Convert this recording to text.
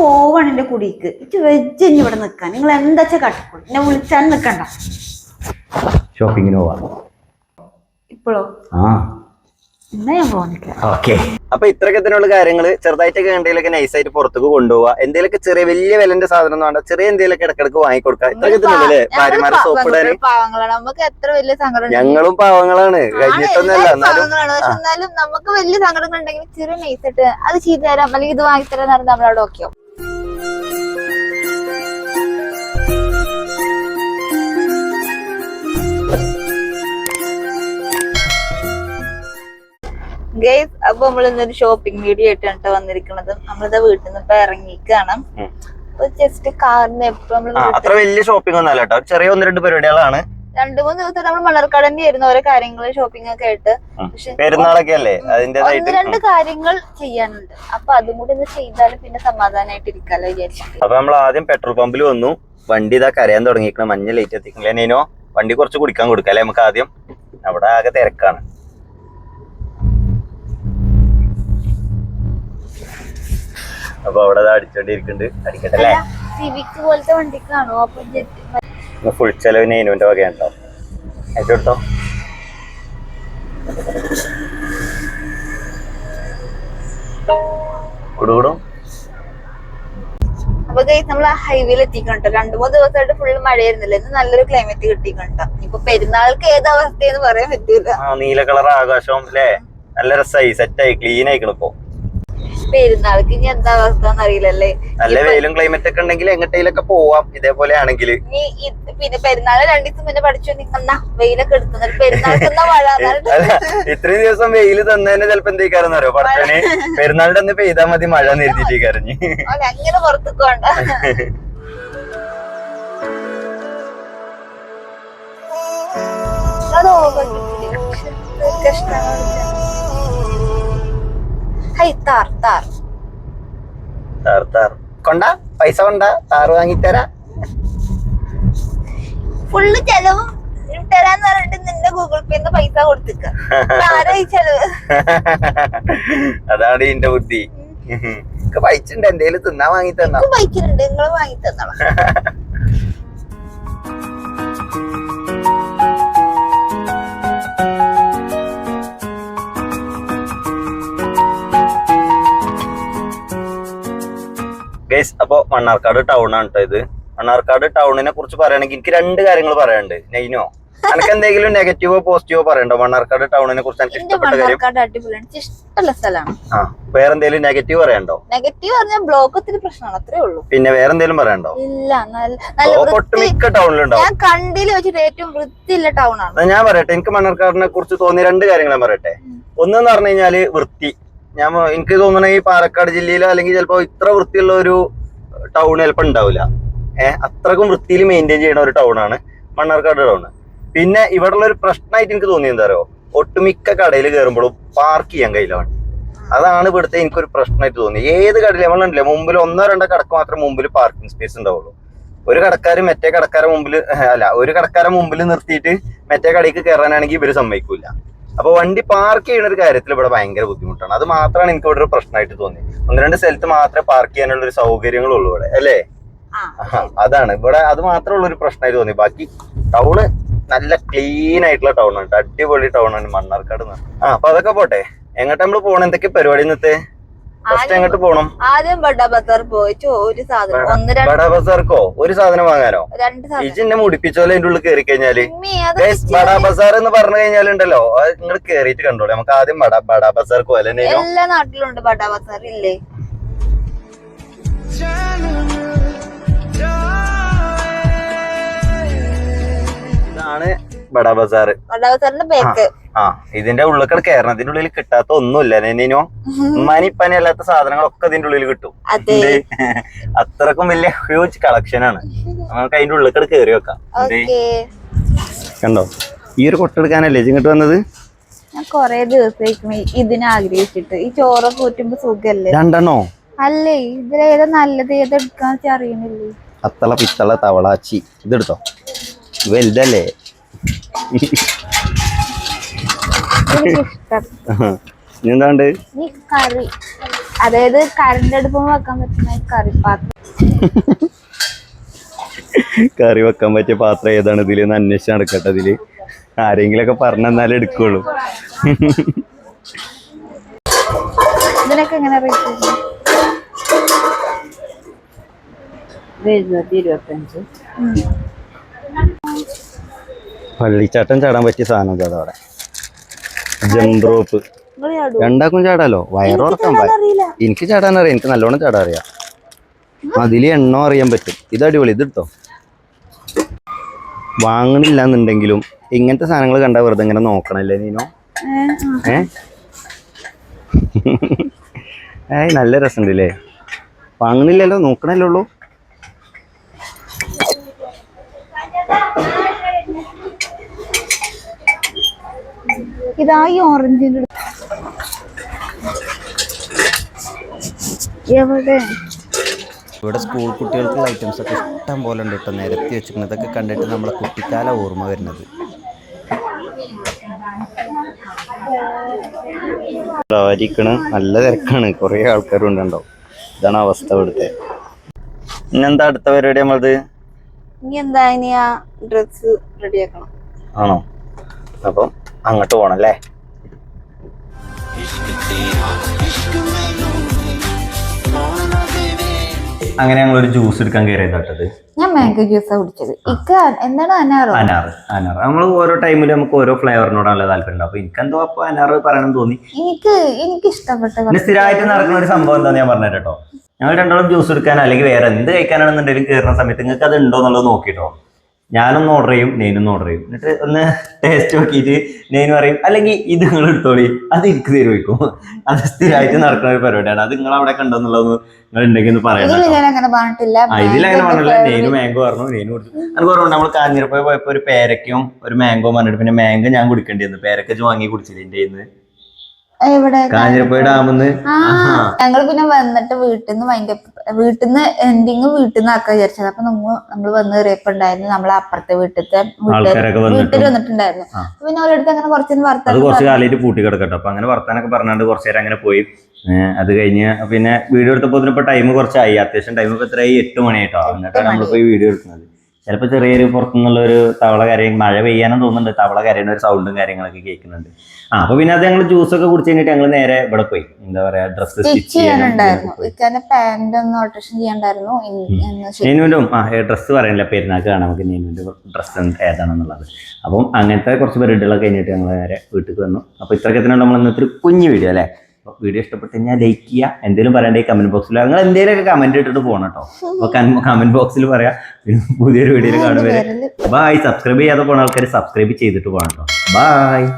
പോവാണ് എന്റെ കുടിക്ക്. ഇച്ച് വെജ് ഇനി ഇവിടെ നിക്കാൻ നിങ്ങൾ എന്താ വെച്ചാ കാട്ടിക്കോളൂ. എന്നെ വിളിച്ചാൽ നിക്കണ്ട. ഷോപ്പിങ്ങിന് പോവാം. ഇപ്പോഴോ ആ. എന്നാ ഞാൻ പോവാനില്ല ഓക്കെ അപ്പൊ ഇത്രയൊക്കെ തന്നെയുള്ള കാര്യങ്ങൾ ചെറുതായിട്ടൊക്കെ എന്തെങ്കിലുമൊക്കെ നൈസായിട്ട് പുറത്തേക്ക് കൊണ്ടുപോവാ. എന്തെങ്കിലും ചെറിയ വലിയ വിലന്റെ സാധനം ഒന്നും വേണ്ട. ചെറിയ എന്തെങ്കിലുമൊക്കെ ഇടക്കിടക്ക് വാങ്ങിക്കൊടുക്കുക ഇത്രയൊക്കെ തന്നെയല്ലേ ഭാര്യമാരെ സോപ്പിടാന് പാവങ്ങളാണ്. നമുക്ക് എത്ര വലിയ സങ്കടം ഞങ്ങളും പാവങ്ങളാണ്. കഴിഞ്ഞിട്ടൊന്നല്ല എന്നാലും. നമുക്ക് വലിയ സങ്കടങ്ങൾ ഉണ്ടെങ്കിൽ ചെറിയ നൈസായിട്ട് അത് ചെയ്തു തരാം. അല്ലെങ്കിൽ ഇത് വാങ്ങി തരാൻ പറഞ്ഞാൽ നമ്മളവിടെ ഓക്കെയോ ഗൈസ് അപ്പൊ നമ്മൾ ഇന്നൊരു ഷോപ്പിംഗ് വീഡിയോ ആയിട്ടാണ് ട്ടോ വന്നിരിക്കുന്നത് നമ്മളിത് വീട്ടിൽ നിന്ന് ഇപ്പൊ ഇറങ്ങിക്കാണ് ജസ്റ്റ് കാറിന് എപ്പോ നമ്മൾ ആ അത്ര വലിയ ഷോപ്പിംഗ് ഒന്നും അല്ല കേട്ടോ ചെറിയ ഒന്ന് രണ്ട് പരിപാടികളാണ്. രണ്ടു മൂന്ന് ദിവസം നമ്മൾ മണർക്കാട് തന്നെയായിരുന്നു ഓരോ കാര്യങ്ങൾ ഷോപ്പിംഗ് ഒക്കെ ആയിട്ട്. പെരുന്നാളൊക്കെ അല്ലേ? ഒന്ന് രണ്ട് കാര്യങ്ങൾ ചെയ്യാനുണ്ട്. അപ്പൊ അതും കൂടി ഒന്ന് ചെയ്താൽ പിന്നെ സമാധാനമായിട്ട് ഇരിക്കാലോ വിചാരിച്ചിട്ട്. അപ്പൊ നമ്മൾ ആദ്യം പെട്രോൾ പമ്പിൽ വന്നു. വണ്ടി ഇതാ കരയാൻ തുടങ്ങിയിരിക്കണം. മഞ്ഞ ലൈറ്റ് എത്തിക്കണില്ലേ നേനോ വണ്ടി കുറച്ച് കുടിക്കാൻ കൊടുക്കാം അല്ലെ? നമുക്ക് ആദ്യം അവിടെ ആകെ തിരക്കാണ്. അപ്പൊ അവിടെ അടിച്ചോണ്ടിരിക്കുന്നുണ്ട്. അടിക്കട്ടെ അല്ലേ? സിവിക് പോലത്തെ വണ്ടിക്കാണോ അപ്പൊ ജെറ്റ് ഫുൾ ചെലവ് നെയ്നുവിന്റെ വകയുണ്ടോ അയച്ചോട്ടോ കൊടുകൂടും അപ്പൊ നമ്മൾ ഹൈവേയിൽ എത്തിക്കണ്ടോ രണ്ടു മൂന്ന് ദിവസമായിട്ട് ഫുൾ മഴയായിരുന്നില്ല. ഇന്ന് നല്ലൊരു ക്ലൈമറ്റ് കിട്ടിക്കണ്ടോ ഇപ്പൊ പെരുന്നാൾക്ക് ഏത് അവസ്ഥയെന്ന് പറയാൻ പറ്റൂല. നീല കളർ ആകാശം അല്ലേ? നല്ല രസമായി സെറ്റായി ക്ലീൻ ആയിക്കണിപ്പോ പെരുന്നാൾക്ക് ഇനി എന്താ അവസ്ഥ എന്നറിയില്ലല്ലേ? നല്ല വെയിലും ക്ലൈമറ്റ് ഒക്കെ ഉണ്ടെങ്കിൽ എങ്ങട്ടേലൊക്കെ പോവാം ഇതേപോലെ ആണെങ്കിൽ ഇത് പിന്നെ പെരുന്നാൾ രണ്ടു ദിവസം മുന്നേ പഠിച്ചു നിങ്ങന്നാ വെയിലൊക്കെ എടുത്തുന്നത് പെരുന്നാൾക്ക് എന്നാ മഴ ഇത്രയും ദിവസം വെയിൽ തന്നതിന് ചിലപ്പോ എന്തേക്കാരെന്ന് അറിയോ? പടച്ചനെ പെരുന്നാളിന്റെ അന്ന് പെയ്താ മതി മഴ നിർത്തിയിട്ട് കരഞ്ഞ്. അങ്ങനെ പുറത്തേക്ക് വേണ്ട അതോ ഹൈ താർ താർ. താർ താർ. കൊണ്ട? പൈസ കൊണ്ട? താറ് വാങ്ങിത്തരാ. ഫുള്ള് ചെലവും തരാന്ന് പറഞ്ഞിട്ട് നിന്റെ ഗൂഗിൾ പേന്ന് പൈസ കൊടുത്തിക്ക. ആരാ ഈ ചെലവ്? അതാണ് എന്റെ ബുദ്ധി. പൈച്ചുണ്ട് എന്തേലും തിന്നാൻ വാങ്ങി തന്നാ എനിക്ക് നിങ്ങൾ വാങ്ങി തന്നോളാം ഗൈസ് അപ്പൊ മണ്ണാർക്കാട് ടൗൺ ആണ് കേട്ടോ ഇത്. മണ്ണാർക്കാട് ടൗണിനെ കുറിച്ച് പറയുകയാണെങ്കിൽ എനിക്ക് രണ്ട് കാര്യങ്ങൾ പറയാനുണ്ട്. നൈനോ എനിക്ക് എന്തെങ്കിലും നെഗറ്റീവോ പോസിറ്റീവോ പറയണ്ടോ? മണ്ണാർക്കാട് ടൗണിനെ കുറിച്ച് എനിക്ക് ഇഷ്ടപ്പെട്ട കാര്യം? ഇഷ്ടമുള്ള സ്ഥലമാണ്. ആ വേറെ എന്തെങ്കിലും നെഗറ്റീവ് പറയണ്ടോ? നെഗറ്റീവ് പറഞ്ഞാൽ ബ്ലോക്ക് ഒത്തിരി പ്രശ്നമാണ് അത്രേ ഉള്ളൂ. പിന്നെ വേറെ എന്തെങ്കിലും പറയണ്ടോ? ഇല്ല ഒട്ടുമിക്ക ടൗണിലുണ്ടാവും ഞാൻ കണ്ടിൽ വെച്ചിട്ട് ഏറ്റവും വൃത്തിയുള്ള ടൗൺ ആണ്. ഞാൻ പറയട്ടെ എനിക്ക് മണ്ണാർക്കാടിനെ കുറിച്ച് തോന്നിയ രണ്ട് കാര്യങ്ങൾ ഞാൻ പറയട്ടെ. ഒന്നെന്ന് പറഞ്ഞു കഴിഞ്ഞാൽ വൃത്തി. ഞാൻ എനിക്ക് തോന്നണ ഈ പാലക്കാട് ജില്ലയിൽ അല്ലെങ്കിൽ ചിലപ്പോ ഇത്ര വൃത്തിയുള്ള ഒരു ടൗൺ ചിലപ്പോ ഉണ്ടാവില്ല. ഏഹ് അത്രക്കും വൃത്തിയിൽ മെയിന്റെയിൻ ചെയ്യുന്ന ഒരു ടൗണാണ് മണ്ണാർക്കാട് ടൗൺ പിന്നെ ഇവിടെ ഉള്ള ഒരു പ്രശ്നമായിട്ട് എനിക്ക് തോന്നിയത് എന്താ പറയുക ഒട്ടുമിക്ക കടയിൽ കയറുമ്പോഴും പാർക്ക് ചെയ്യാൻ കഴിയില്ല വണ്ടി അതാണ് ഇവിടുത്തെ എനിക്കൊരു പ്രശ്നമായിട്ട് തോന്നി ഏത് കടയിൽ നമ്മളുണ്ടല്ലേ മുമ്പിൽ ഒന്നോ രണ്ടോ കടക്ക് മാത്രം മുമ്പിൽ പാർക്കിംഗ് സ്പേസ് ഉണ്ടാവുള്ളൂ. ഒരു കടക്കാര് മറ്റേ കടക്കാരൻ മുമ്പിൽ അല്ല ഒരു കടക്കാരൻ മുമ്പിൽ നിർത്തിയിട്ട് മറ്റേ കടയ്ക്ക് കയറാനാണെങ്കിൽ ഇവർ സമ്മതിക്കൂല. അപ്പൊ വണ്ടി പാർക്ക് ചെയ്യുന്ന ഒരു കാര്യത്തിൽ ഇവിടെ ഭയങ്കര ബുദ്ധിമുട്ടാണ്. അത് മാത്രമാണ് എനിക്ക് ഇവിടെ ഒരു പ്രശ്നമായിട്ട് തോന്നി ഒന്ന് രണ്ട് സ്ഥലത്ത് മാത്രമേ പാർക്ക് ചെയ്യാനുള്ള ഒരു സൗകര്യങ്ങളുള്ളൂ ഇവിടെ അല്ലേ? അതാണ്. ഇവിടെ അത് മാത്രമുള്ള ഒരു പ്രശ്നമായിട്ട് തോന്നി ബാക്കി ടൗണ് നല്ല ക്ലീൻ ആയിട്ടുള്ള ടൗൺ ആണ്. അടിപൊളി ടൗൺ ആണ് മണ്ണാർക്കാട് ആ അപ്പൊ അതൊക്കെ പോട്ടെ. എങ്ങോട്ട് നമ്മൾ പോണം? എന്തൊക്കെ പരിപാടി ഇന്നത്തെ? എങ്ങോട്ട് പോണം? ആദ്യം ബഡ ബസാർ പോയിട്ട് ഒരു സാധനം ഒന്ന് രണ്ട് ബസാർക്കോ? ഒരു സാധനം വാങ്ങാനോ? രണ്ട് സാധനം. ഇജിന്നെ മുടിപ്പിച്ചോലെ അതിന്റെ ഉള്ളിൽ കയറി കഴിഞ്ഞാൽ? അത് ബസാർ എന്ന് പറഞ്ഞു കഴിഞ്ഞാലുണ്ടല്ലോ നിങ്ങൾ കേറിയിട്ട് കണ്ടോളെ. നമുക്ക് ആദ്യം ബടാ ബടാ ബസാർ പോലെ എല്ലാ നാട്ടിലുണ്ട് ബഡ ബസാർ ഇല്ലേ? ഇതാണ് ബടാ ബസാർ. ബഡ ബസാറിന്റെ ബേക്ക് ആ ഇതിന്റെ ഉള്ളിൽ കയറണം ഇതിന്റെ ഉള്ളിൽ കിട്ടാത്ത ഒന്നുമില്ല. നെനിനോ മനിപ്പനി അല്ലാത്ത സാധനങ്ങളൊക്കെ ഇതിന്റെ ഉള്ളിൽ കിട്ടും. അതെ. അത്രക്കും വലിയ ഹ്യൂജ് കളക്ഷൻ ആണ്. നമുക്ക് അതിന്റെ ഉള്ളിൽ കയറി വെക്കാം? കണ്ടോ? ഈ ഒരു കൊട്ടെടുക്കാനല്ലേ ഇങ്ങോട്ട് വന്നത്? ഞാൻ കൊറേ ദിവസമായിരിക്കും ഈ- ഇതിനെ ആഗ്രഹിച്ചിട്ട്. ഈ ചോറൊക്കെ ഊറ്റുമ്പോ സുഖല്ലേ? രണ്ടെണ്ണോ? അല്ലേ? ഇതിലേതാ നല്ലത്? ഏതെടുക്കാന്ന് വെച്ചാൽ അറിയണില്ലേ? അത്തള പിത്തള തവളാച്ചി. ഇതെടുത്തോ? വലുതല്ലേ? ഇനി എന്താണ്ട് കറി. അതായത് കറിന്റെ അടുപ്പം വെക്കാൻ പറ്റുന്ന കറിപ്പാത്രം കറി വെക്കാൻ പറ്റിയ പാത്രം ഏതാണ് ഇതിൽ എന്ന് അന്വേഷിച്ച് നടക്കട്ടെ ഇതിൽ. ആരെങ്കിലൊക്കെ പറഞ്ഞെന്നാലേ എടുക്കുള്ളൂ. ഇതിനൊക്കെ എങ്ങനെ പള്ളിച്ചാട്ടം ചാടാൻ പറ്റിയ സാധനം അവിടെ. Jump rope? രണ്ടാക്കും ചാടാലോ? വയറുറക്കാൻ എനിക്ക് ചാടാൻ അറിയാം എനിക്ക് നല്ലോണം ചാടാൻ അറിയാം അതിൽ എണ്ണോ അറിയാൻ പറ്റും. ഇത് അടിപൊളി ഇത് എടുത്തോ. വാങ്ങണില്ല എന്നുണ്ടെങ്കിലും ഇങ്ങനത്തെ സാധനങ്ങൾ കണ്ടാൽ വെറുതെ ഇങ്ങനെ നോക്കണല്ലേ നീനോ? ഏ, ഏയ് നല്ല രസമുണ്ട് അല്ലേ വാങ്ങണില്ലല്ലോ നോക്കണല്ലേ ഉള്ളൂ. ഇതാ ഈ ഓറഞ്ചിന്റെ എവിടെ? ഇവിടെ സ്കൂൾ കുട്ടികൾക്കുള്ള ഐറ്റംസ് ഒക്കെ ഇഷ്ടം പോലെ ഉണ്ട് കേട്ടോ നിരത്തി വെച്ചിരിക്കുന്നതൊക്കെ കണ്ടിട്ട് നമ്മളെ കുട്ടിക്കാല ഓർമ്മ വരുന്നത്. ആയിരിക്കണ് നല്ല തിരക്കാണ്. കുറേ ആൾക്കാരുണ്ടോ ഇതാണ് അവസ്ഥ ഇവിടുത്തെ. ഇന്നെന്താ അടുത്ത പരിപാടി നമ്മളത്? ഇനി എന്താ ഇനി ആ ഡ്രസ് റെഡിയാക്കണം ആണോ? അപ്പം അങ്ങോട്ട് പോകണം അല്ലേ? അങ്ങനെ ഞങ്ങൾ ഒരു ജ്യൂസ് എടുക്കാൻ കയറിയതാട്ടത് ഞാൻ മാംഗോ ജ്യൂസ് കുടിച്ചത്. ഇക്ക എന്താണ് അനാറോ? അനാറ് അനാർ നമ്മൾ ഓരോ ടൈമിലും നമുക്ക് ഓരോ ഫ്ലേവറിനോടാണല്ലോ താല്പര്യം അപ്പൊ എനിക്ക് എന്തോ അപ്പൊ അനാറ് പറയണം തോന്നി. എനിക്ക് എനിക്ക് ഇഷ്ടപ്പെട്ട പിന്നെ സ്ഥിരമായിട്ട് നടക്കുന്ന ഒരു സംഭവം എന്താണെന്ന് ഞാൻ പറഞ്ഞു കേട്ടോ. ഞങ്ങൾ രണ്ടാളും ജ്യൂസ് എടുക്കാൻ അല്ലെങ്കിൽ വേറെ എന്ത് കഴിക്കാനാണെന്നുണ്ടെങ്കിലും കയറുന്ന സമയത്ത് നിങ്ങൾക്ക് അത് ഉണ്ടോ എന്നുള്ളത് നോക്കിട്ടോ. ഞാനൊന്ന് ഓർഡർ ചെയ്യും നെയ്നൊന്ന് ഓർഡർ ചെയ്യും. എന്നിട്ട് ഒന്ന് ടേസ്റ്റ് നോക്കിയിട്ട് നെയ്ന് പറയും അല്ലെങ്കിൽ ഇത് നിങ്ങൾ എടുത്തോളി അത് എനിക്ക് തരുമായിരിക്കും അത് സ്ഥിരമായിട്ട് നടക്കുന്ന ഒരു പരിപാടിയാണ്. അത് നിങ്ങൾ അവിടെ കണ്ടോ നിങ്ങൾ ഉണ്ടെങ്കിൽ ഒന്ന് പറയണം ഇതിലങ്ങനെ പറഞ്ഞില്ല. നെയ്ന് മാംഗോ പറഞ്ഞു നെയ്ന് കൊടുത്തു. അത് പറഞ്ഞു നമ്മൾ കാഞ്ഞിരപ്പോയി പോയപ്പോ ഒരു പേരയ്ക്കും ഒരു മാംഗോ പറഞ്ഞിട്ട് പിന്നെ മാംഗോ ഞാൻ കുടിക്കേണ്ടി വന്നു. പേരക്ക വാങ്ങി കുടിച്ചില്ല എന്റെ കാഞ്ഞിരപ്പോയി ഡാമിന്ന്? ഞങ്ങൾ പിന്നെ വന്നിട്ട് വീട്ടിൽ നിന്ന് ഭയങ്കര വീട്ടിൽ നിന്ന് എൻഡിങ് വീട്ടിൽ നിന്ന് ആക്കാൻ വിചാരിച്ചത്. അപ്പൊ നമ്മ നമ്മൾ വന്ന് കയറിയപ്പോ ഉണ്ടായിരുന്നു നമ്മളെ അപ്പുറത്തെ വീട്ടിലത്തെ വീട്ടിൽ വന്നിട്ടും. വന്നിട്ടുണ്ടായിരുന്നു. പിന്നെ അവരടുത്ത് അങ്ങനെ കുറച്ചൊന്ന് അത് വർത്താനം കുറച്ച് കാലമായിട്ട് പൂട്ടി കിടക്കട്ടോ അപ്പൊ അങ്ങനെ വർത്താനൊക്കെ പറഞ്ഞാണ്ട് കുറച്ച് നേരം അങ്ങനെ പോയി. അത് കഴിഞ്ഞ് പിന്നെ വീഡിയോ എടുത്തപ്പോ ടൈം കുറച്ചായി. അത്യാവശ്യം ടൈം ഇപ്പൊ എത്രയായി? എട്ട് മണിയായിട്ടോ. എന്നിട്ടാണ് നമ്മൾ പോയി വീഡിയോ എടുക്കുന്നത്. ചിലപ്പോൾ ചെറിയൊരു പുറത്തുനിന്നുള്ള ഒരു തവള കരയും മഴ പെയ്യാനും തോന്നുന്നുണ്ട്. തവള കരയുന്ന ഒരു സൗണ്ടും കാര്യങ്ങളൊക്കെ കേൾക്കുന്നുണ്ട്. ആ അപ്പൊ പിന്നെ അത് ഞങ്ങൾ ജ്യൂസ് ഒക്കെ കുടിച്ച് കഴിഞ്ഞിട്ട് ഞങ്ങൾ നേരെ ഇവിടെ പോയി. എന്താ പറയാ ഡ്രസ് സ്റ്റിച്ച് ചെയ്യാനുണ്ടായിരുന്നു. പാന്റ് ഒന്ന് ഓൾട്രേഷൻ ചെയ്യാണ്ടായിരുന്നു നീനുവിന്റെ ആ ഡ്രസ്സ് പറയണില്ല പെരുന്നാൾക്ക് കാണാം നമുക്ക് നീനുവിന്റെ ഡ്രസ്സ് ഏതാണെന്നുള്ളത്. അപ്പം അങ്ങനത്തെ കുറച്ച് പരിപാടികളൊക്കെ കഴിഞ്ഞിട്ട് ഞങ്ങൾ നേരെ വീട്ടിൽ വന്നു. അപ്പോൾ ഇത്രയൊക്കെ തന്നെ നമ്മൾ ഇന്നത്തെ ഒരു കുഞ്ഞു വീഡിയോ അല്ലേ? വീഡിയോ ഇഷ്ടപ്പെട്ട് കഴിഞ്ഞാൽ ലൈക്ക് ചെയ്യുക എന്തെങ്കിലും പറയണ്ടേ കമന്റ് ബോക്സിൽ നിങ്ങൾ എന്തെങ്കിലുമൊക്കെ കമന്റ് ഇട്ടിട്ട് പോകണം കേട്ടോ. അപ്പോൾ കമന്റ് ബോക്സിൽ പറയാം. പുതിയൊരു വീഡിയോയിൽ കാണുവരെ ബൈ ബായ് സബ്സ്ക്രൈബ് ചെയ്യാതെ പോണ ആൾക്കാർ സബ്സ്ക്രൈബ് ചെയ്തിട്ട് പോകണം കേട്ടോ. ബായ്